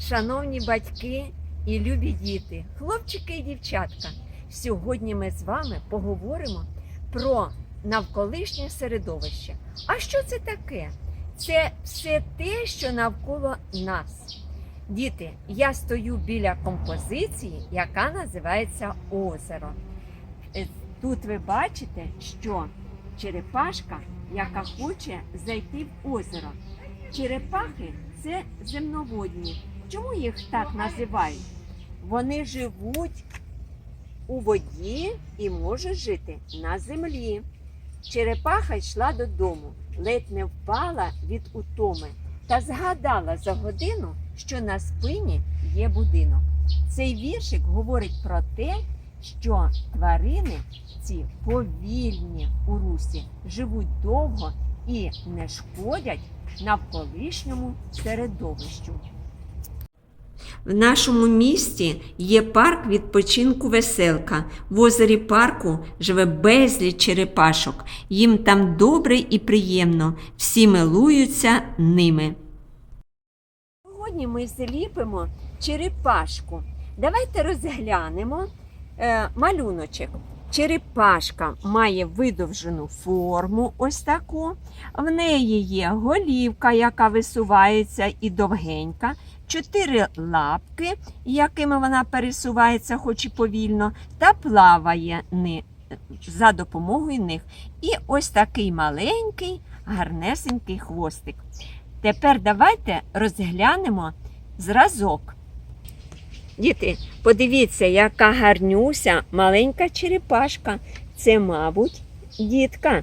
шановні батьки і любі діти, хлопчики і дівчатка. Сьогодні ми з вами поговоримо про навколишнє середовище. А що це таке? Це все те, що навколо нас. Діти, я стою біля композиції, яка називається озеро. Тут ви бачите, що черепашка, яка хоче зайти в озеро. Черепахи це земноводні. Чому їх так називають? Вони живуть у воді і можуть жити на землі. Черепаха йшла додому, ледь не впала від утоми та згадала за годину, що на спині є будинок. Цей віршик говорить про те, що тварини ці повільні у русі, живуть довго і не шкодять навколишньому середовищу. В нашому місті є парк відпочинку Веселка. В озері парку живе безліч черепашок. Їм там добре і приємно. Всі милуються ними. Сьогодні ми зліпимо черепашку. Давайте розглянемо е, малюночок. Черепашка має видовжену форму, ось таку. В неї є голівка, яка висувається і довгенька, чотири лапки, якими вона пересувається, хоч і повільно, та плаває за допомогою них. І ось такий маленький, гарнесенький хвостик. Тепер давайте розглянемо зразок. Діти, подивіться, яка гарнюся маленька черепашка. Це, мабуть, дітка.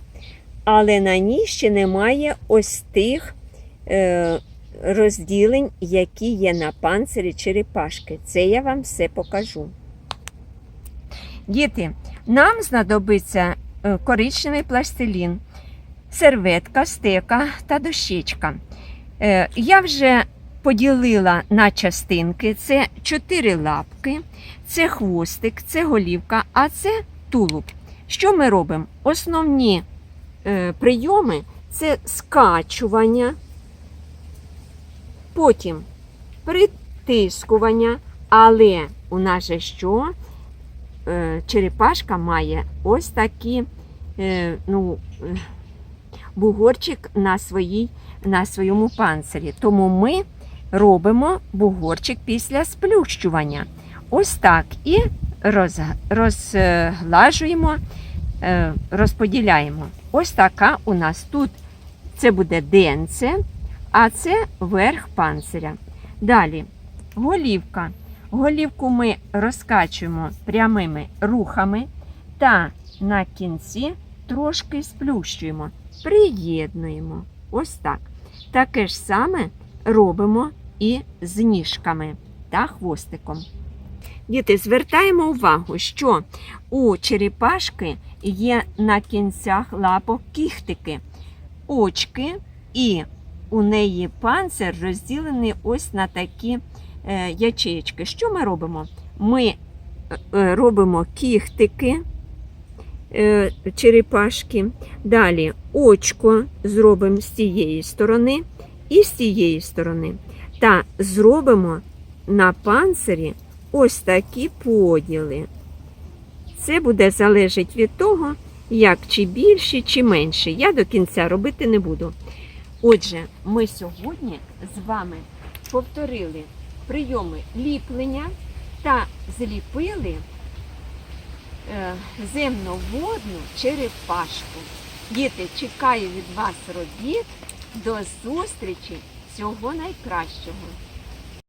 Але на ній ще немає ось тих е, розділень, які є на панцирі черепашки. Це я вам все покажу. Діти, нам знадобиться е, коричневий пластилін, серветка, стека та дощечка. Е, я вже поділила на частинки. Це чотири лапки, це хвостик, це голівка, а це тулуб. Що ми робимо? Основні е, прийоми це скачування, потім притискування, але у нас же що? Е, черепашка має ось такі е, ну, е, бугорчик на, своїй, на своєму панцирі. Тому ми робимо бугорчик після сплющування. Ось так. І роз, розглажуємо, е, розподіляємо. Ось така у нас тут це буде денце, а це верх панциря. Далі голівка. Голівку ми розкачуємо прямими рухами та на кінці трошки сплющуємо, приєднуємо. Ось так. Таке ж саме робимо і з ніжками та хвостиком. Діти, звертаємо увагу, що у черепашки є на кінцях лапок кіхтики, очки, і у неї панцир розділений ось на такі е, ячеєчки. Що ми робимо? Ми е, е, робимо кіхтики черепашки. Далі очко зробимо з цієї сторони і з цієї сторони. Та зробимо на панцирі ось такі поділи. Це буде залежати від того, як чи більші, чи менші. Я до кінця робити не буду. Отже, ми сьогодні з вами повторили прийоми ліплення та зліпили е, земноводну черепашку. Діти, чекаю від вас робіт. До зустрічі! Всього найкращого!